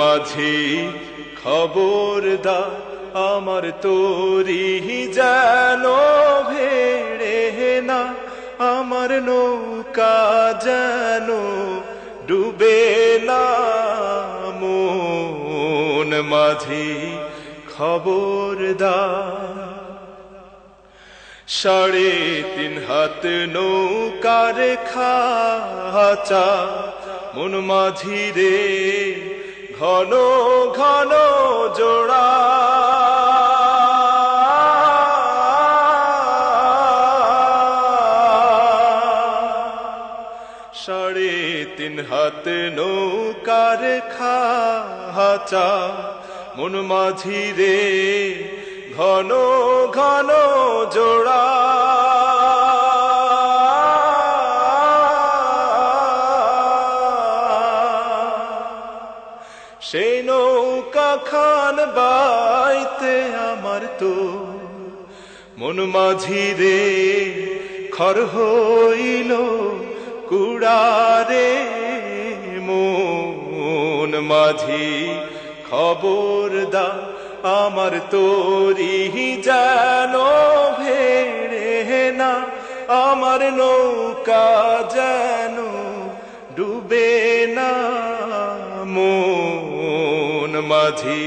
মাঝি খবরদার আমার তোরি যেন ভেড়ে না, আমার নৌকা যেন ডুবে না। মন মাঝি খবরদার, সাড়ে তিন হাত নৌকার খাচা। মন মাঝি রে ঘন ঘন জোড়া। সাড়ে তিন হাত নৌকার খাচা মন মাঝি রে ঘন ঘন জোড়া। সেই নৌকা খান বাইতে আমার তো। মন মাঝি রে, খর হইল কুড়ারে। মন মাঝি খবরদা আমার তোরি যেন ভেড়ে না। আমার নৌকা যেন ডুবে না। মন মাঝি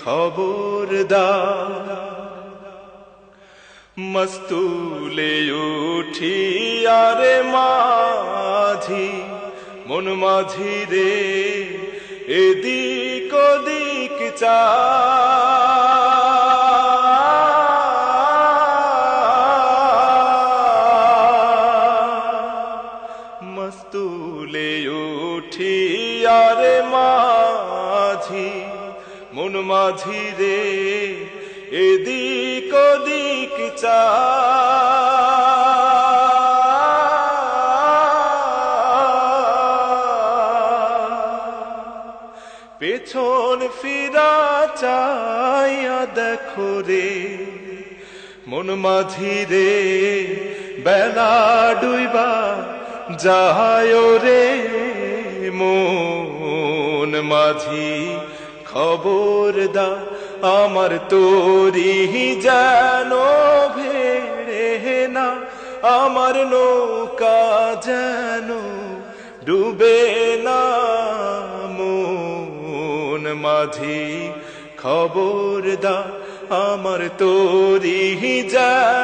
খবরদার। মস্তুলে উঠি আরে মাঝি মন মাঝি রে এদিক ওদিক চা মস্তুলে উঠি আরে মাঝি, মন মাঝি রে, এদিক ওদিক চা। পেছন ফিরা চাইয়া দেখো রে, মন মাঝি রে, বেলা ডুইবা যায় রে মন মাঝি, খবর দা, আমার তোরি যেন ভেড়ে না, আমার নৌকা যেন ডুবে না। মন মাঝি, খবর দা, আমার তোরি যেন